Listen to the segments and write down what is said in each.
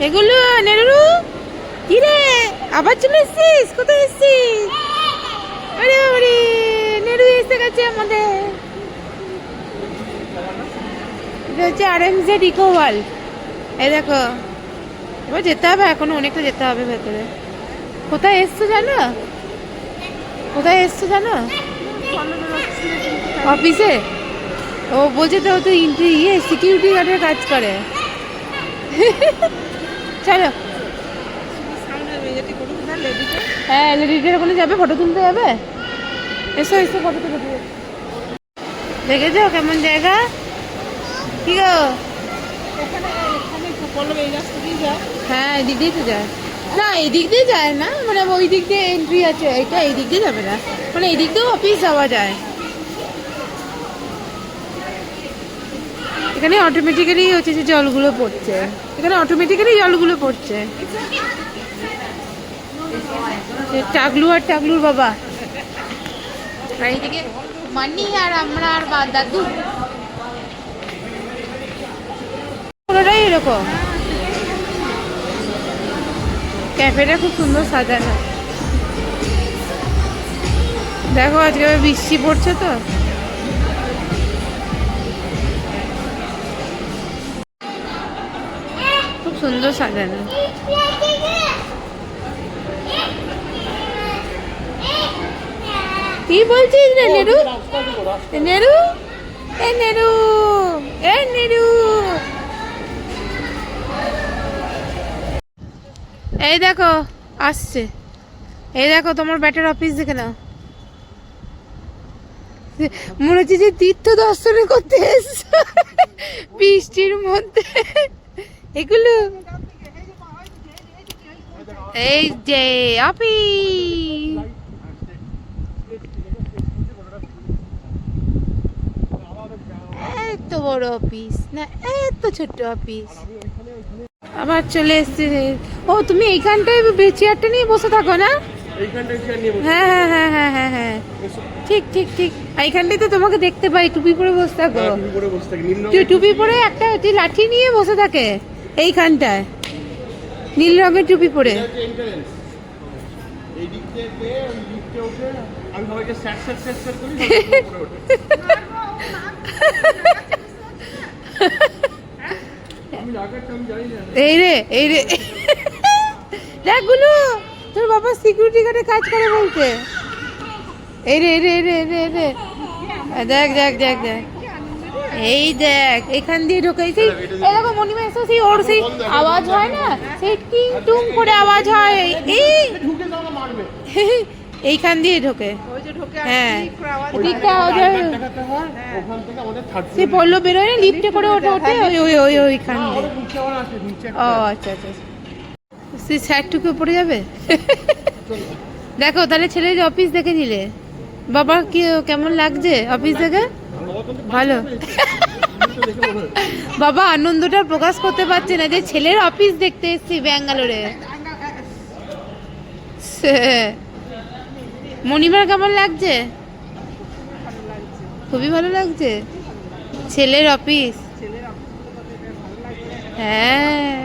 এগুলো নেরু কি রে আবার চলে এসছিস? কোথায় এসছিস? আরে বাবারে নেরু এসে গেছে আমাদের। এটা হচ্ছে আর এম জেড ইকো এই দেখো, এবার যেতে হবে, এখনও অনেকটা যেতে হবে ভেতরে। কোথায় এসছো জানো? কোথায় এসছো জানো? অফিসে? ও বলছে তো ইয়ে সিকিউরিটি গার্ডের কাজ করে। চলো। হ্যাঁ লেডিদের ওখানে যাবে ফটো তুলতে যাবে? এসো এসো ফটো তুলে দেখেছ কেমন জায়গা? কি গো? হ্যাঁ এদিক দিয়ে তো যায়। না এই দিক দিয়ে যায় না মানে ওই দিক দিয়ে এন্ট্রি আছে, এটা এই দিক দিয়ে যাবে না। মানে এই দিক দিয়েও অফিস যাওয়া যায়। এখানে অটোমেটিক্যালি হচ্ছে যে জলগুলো পড়ছে। এখানে অটোমেটিক্যালি জলগুলো পড়ছে। টাগলু আর টাগলুর বাবা। আর এইদিকে মানি আর আমরা আর বা দাদু। পুরোটাই এরকম। ক্যাফেটা খুব সুন্দর সাজানো। দেখো আজকে বৃষ্টি পড়ছে তো। সুন্দর সাজানো। কি বলছিস রে নেরু? নেরু? এ নেরু? এ নেরু? এই দেখো, আসছে। এই দেখো, তোমার ব্যাটার অফিস দেখে নাও। মনে হচ্ছে যে তীর্থ দর্শন করতে এসছো। বৃষ্টির মধ্যে। এগুলো? এই যে অফিস এত বড় অফিস না এত ছোট্ট অফিস। আবার চলে এসছে ও তুমি এইখানটায় চেয়ারটা নিয়ে বসে থাকো না? হ্যাঁ হ্যাঁ হ্যাঁ হ্যাঁ হ্যাঁ হ্যাঁ। ঠিক ঠিক ঠিক। তো তোমাকে দেখতে পাই টুপি পরে বসে থাকো। হ্যাঁ, টুপি। পরে একটা লাঠি নিয়ে বসে থাকে। এইখানটায়। নীল রঙের টুপি পরে। এই রে এই রে। দেখ গুলু তোর বাবা সিকিউরিটি গার্ডে কাজ করে বলতে। এই রে এই রে এই রে এই রে রে। দেখ দেখ দেখ দেখ। এই দেখ এখান দিয়ে ঢোকে সেই এই দেখো মনিমা সেই ওর সেই আওয়াজ হয় না? সেই টিং টুং করে আওয়াজ হয়। এই ঢুকে যাওয়া মারবে এইখান দিয়ে ঢোকে। হ্যাঁ। হয়। হয়। সে পড়ল বেরোয় না লিফটে করে ওঠে ওঠে ওই ওই ওই ওইখান দিয়ে। নিচে আবার আছে নিচে ও আচ্ছা আচ্ছা আচ্ছা। সেই স্যারটুকু পড়ে যাবে? দেখো তাহলে ছেলের অফিস দেখে নিলে। বাবা কি কেমন লাগছে অফিস দেখে? ভালো। বাবা, আনন্দটা প্রকাশ করতে পারছে না যে ছেলের অফিস দেখতে এসেছি ব্যাঙ্গালোরে। মণিমার কেমন লাগছে? খুবই ভালো লাগছে। ছেলের অফিস হ্যাঁ।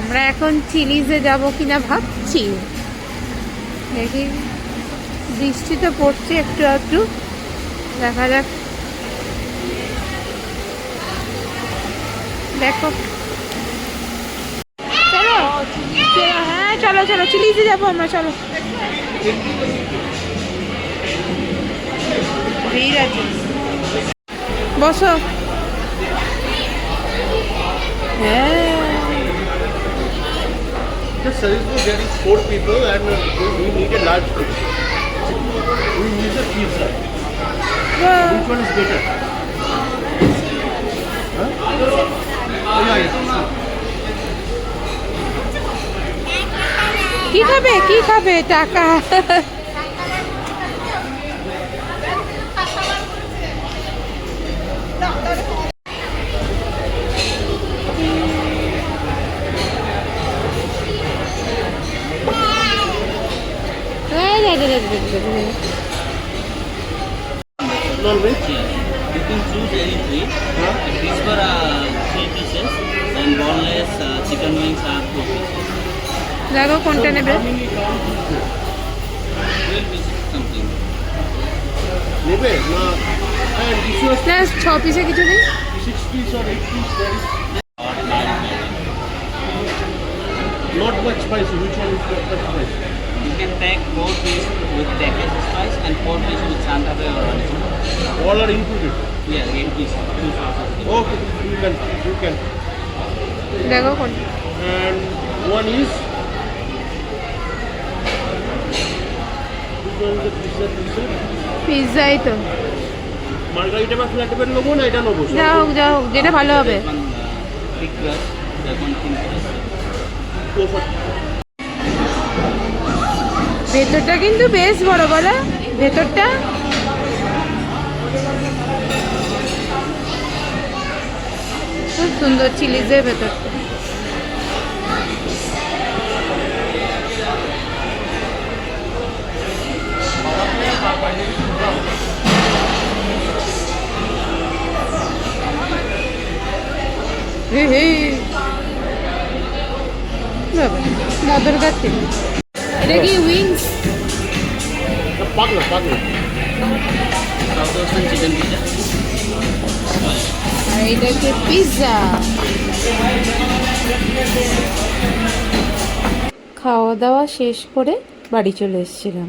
আমরা এখন চিলিজে যাব কিনা ভাবছি। দেখি। বৃষ্টিতে পড়ছে একটু একটু দেখা যাক। দেখো। চলো। হ্যাঁ চলো চলো চিলিতে যাব আমরা চলো। বসো। হ্যাঁ। Use a pizza. Which one is better? Huh? Oh, yeah, yeah. কি খাবে কি খাবে টাকা এই দে, দে, দে। Non-veg. You can choose any three. Huh? Fish for uh, three pieces and boneless uh, chicken wings are two pieces. দেখো কোনটা নেবে. নেবে না was ছ পিসে কিছু নেই six piece or eight piece there is Or nine. not much spicy which one is not much spicy You can take four piece with package all are included Yeah, sauces. okay you can you can দেখো কোনটা and one is which one is the pizza pizza পিৎজাই তো Margarita বা ফ্ল্যাটেবেল নেব না এটা নেব যা হোক যা হোক যেটা ভালো হবে uh, ভেতরটা কিন্তু বেশ বড় বলো ভেতরটা খুব সুন্দর চিলিজের ভেতরটা হে হে। বাবা, মদর গাছে এটা কি উইংস? পাক না পাক না আর এটা হচ্ছে পিৎজা খাওয়া দাওয়া শেষ করে বাড়ি চলে এসেছিলাম।